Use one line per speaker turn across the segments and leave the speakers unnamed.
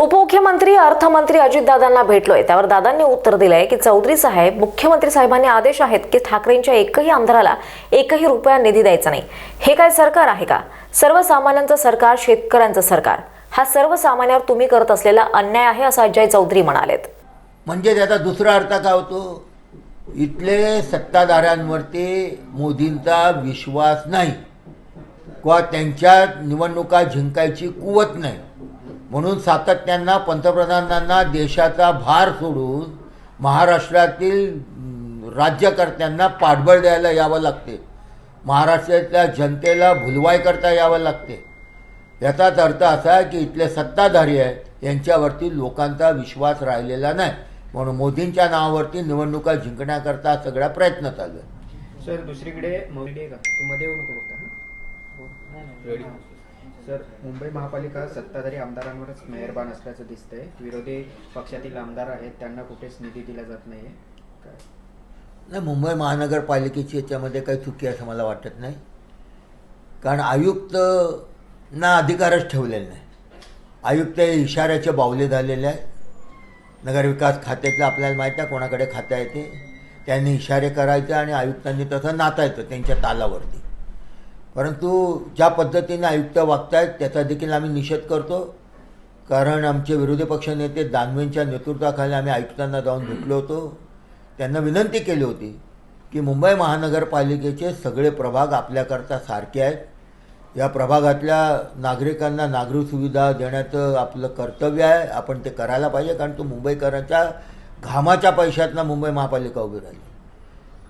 उपमुख्यमंत्री अर्थमंत्री अजितदादांना भेटलोय. त्यावर दादांनी उत्तर दिलंय की चौधरी साहेब मुख्यमंत्री साहेबांनी आदेश आहेत की ठाकरेंच्या एकही आमदाराला एकही रुपया निधी द्यायचा नाही. हे काय सरकार आहे का? सर्वसामान्यांचं सरकार शेतकऱ्यांचं सरकार. हा सर्वसामान्यावर तुम्ही करत असलेला अन्याय आहे असं अजय चौधरी म्हणालेत.
म्हणजे त्याचा दुसरा अर्थ काय होतो? इथले सत्ताधाऱ्यांवरती मोदींचा विश्वास नाही. किंवा त्यांच्या निवडणुका जिंकायची कुवत नाही. म्हणून सातत्यानं पंतप्रधानांना देशाचा भार सोडून महाराष्ट्रातील राज्यकर्त्यांना पाठबळ द्यायला यावं लागते. महाराष्ट्रातल्या जनतेला भुलवाय करता यावं लागते. याचाच अर्थ असा आहे की इथले सत्ताधारी आहेत यांच्यावरती लोकांचा विश्वास राहिलेला नाही. म्हणून मोदींच्या नावावरती निवडणुका जिंकण्याकरता सगळा प्रयत्न चालू आहे.
सर दुसरीकडे मध्ये सर मुंबई महापालिका सत्ताधारी आमदारांवरच मेहरबान असल्याचं दिसतंय. विरोधी पक्षातील आमदार आहेत त्यांना कुठेच निधी दिला जात नाही काय?
नाही मुंबई महानगरपालिकेची याच्यामध्ये काही चुकी आहे असं मला वाटत नाही. कारण आयुक्त ना अधिकारच ठेवलेले नाही. आयुक्त हे इशाऱ्याचे बावले झालेले आहेत. नगरविकास खात्यातलं आपल्याला माहीत आहे कोणाकडे खातं आहे ते. त्यांनी इशारे करायचे आणि आयुक्तांनी तसं नाता येतं त्यांच्या तालावरती. परंतु ज्या पद्धतीने आयुक्त वागतायत त्याचा देखील आम्ही निषेध करतो. कारण आमचे विरोधी पक्षनेते दानवेंच्या नेतृत्वाखाली आम्ही आयुक्तांना जाऊन भेटलो होतो. त्यांना विनंती केली होती की मुंबई महानगरपालिकेचे सगळे प्रभाग आपल्याकरता सारखे आहेत. या प्रभागातल्या नागरिकांना नागरिक सुविधा देण्याचं आपलं कर्तव्य आहे. आपण ते करायला पाहिजे कारण तो मुंबईकरांच्या घामाच्या पैशातनं मुंबई महापालिका उभी राहिली.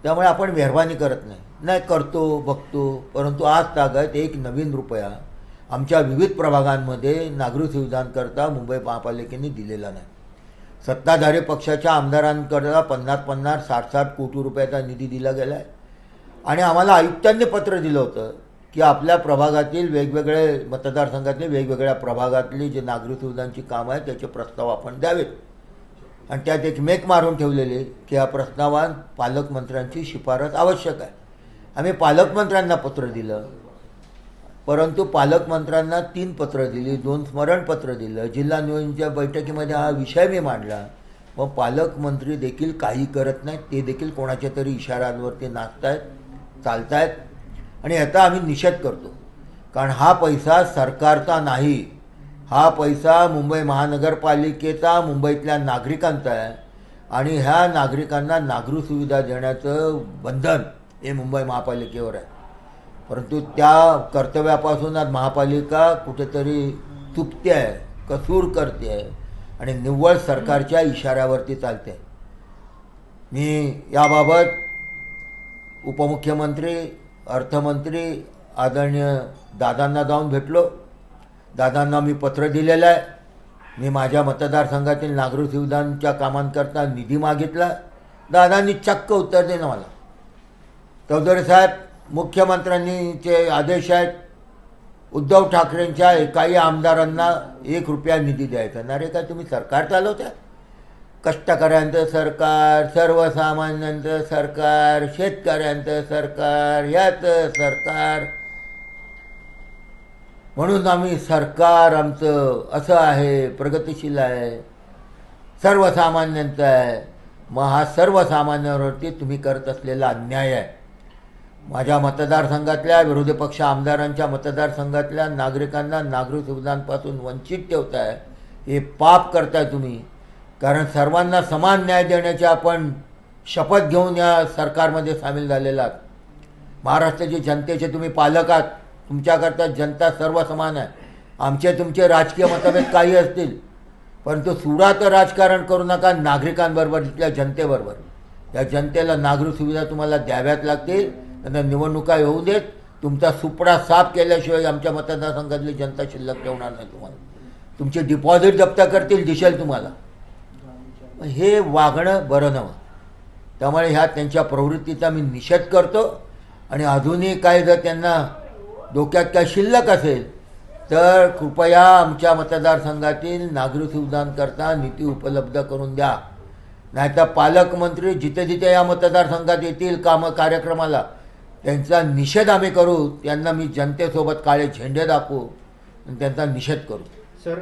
त्यामुळे आपण मेहरबानी करत नाही. नाही करतो बघतो. परंतु आज तागत एक नवीन रुपया आमच्या विविध प्रभागांमध्ये नागरिक सुविधांकरता मुंबई महापालिकेने दिलेला नाही. सत्ताधारी पक्षाच्या आमदारांकरता पन्नास पन्नास साठ साठ कोटी रुपयाचा निधी दिला गेला आहे आणि आम्हाला आयुक्तांनी पत्र दिलं होतं की आपल्या प्रभागातील वेगवेगळे मतदारसंघातले वेगवेगळ्या प्रभागातली जे नागरिक सुविधांची कामं आहेत त्याचे प्रस्ताव आपण द्यावेत. आणि त्यात एक मेक मारून ठेवलेले की या प्रस्तावात पालकमंत्र्यांची शिफारस आवश्यक आहे. आम्ही पालकमंत्र्यांना पत्र दिलं. परंतु पालकमंत्र्यांना तीन पत्र दिली दोन स्मरणपत्र दिलं. जिल्हा नियोजनच्या बैठकीमध्ये हा विषय मी मांडला. व पालकमंत्री देखील काही करत नाहीत. ते देखील कोणाच्या तरी इशाऱ्यांवरती नाचतायत चालतायत. आणि याचा आम्ही निषेध करतो. कारण हा पैसा सरकारचा नाही. हा पैसा मुंबई महानगरपालिकेचा मुंबईतल्या नागरिकांचा आहे. आणि ह्या नागरिकांना नागरी सुविधा देण्याचं बंधन हे मुंबई महापालिकेवर आहे. परंतु त्या कर्तव्यापासून आज महापालिका कुठेतरी चुकते आहे कसूर करते आहे आणि निव्वळ सरकारच्या इशाऱ्यावरती चालते आहे. मी याबाबत उपमुख्यमंत्री अर्थमंत्री आदरणीय दादांना जाऊन भेटलो. दादांना मी पत्र दिलेलं आहे. मी माझ्या मतदारसंघातील नागरिक सुविधांच्या कामांकरता निधी मागितला. दादांनी चक्क उत्तर देणं मला. चौधरी साहेब मुख्यमंत्र्यांनीचे आदेश आहेत. उद्धव ठाकरेंच्या एकाही आमदारांना एक रुपया निधी द्यायचा. ना रे काय तुम्ही सरकार चालवता कष्टकऱ्यांचं सरकार सर्वसामान्यांचं सरकार शेतकऱ्यांचं सरकार ह्याचं सरकार. म्हणून आम्ही सरकार आमचं असं आहे प्रगतिशील आहे. सर्वसामान्यांचं आहे. मग हा सर्वसामान्यांवरती तुम्ही करत असलेला अन्याय आहे. माझ्या मतदारसंघातल्या विरोधी पक्ष आमदारांच्या मतदारसंघातल्या नागरिकांना नागरिक सुविधांपासून वंचित ठेवताय हे पाप करताय तुम्ही. कारण सर्वांना समान न्याय देण्याची आपण शपथ घेऊन या सरकारमध्ये सामील झालेला आहात. महाराष्ट्राचे जनतेचे तुम्ही पालक आहात. तुमच्याकरता जनता सर्व समान आहे. आमचे तुमचे राजकीय मतभेद काही असतील परंतु सुडात राजकारण करू नका नागरिकांबरोबर इथल्या जनतेबरोबर. या जनतेला नागरिक सुविधा तुम्हाला द्याव्यात लागतील. त्यांना निवडणुका येऊ देत तुमचा सुपडा साफ केल्याशिवाय आमच्या मतदारसंघातली जनता शिल्लक ठेवणार नाही तुम्हाला. तुमचे डिपॉझिट जप्त करतील दिसेल तुम्हाला. हे वागणं बरं नव्हतं. त्यामुळे ह्या त्यांच्या प्रवृत्तीचा मी निषेध करतो. आणि अजूनही काय जर त्यांना डोक्यात काय शिल्लक असेल तर कृपया आमच्या मतदारसंघातील नागरिक सुविधांकरता निधी उपलब्ध करून द्या. नाहीतर पालकमंत्री जिथे जिथे या मतदारसंघात येतील कामं कार्यक्रमाला त्यांचा निषेध आम्ही करू त्यांना मी जनतेसोबत काळे झेंडे दाखवू आणि त्यांचा निषेध करू.
सर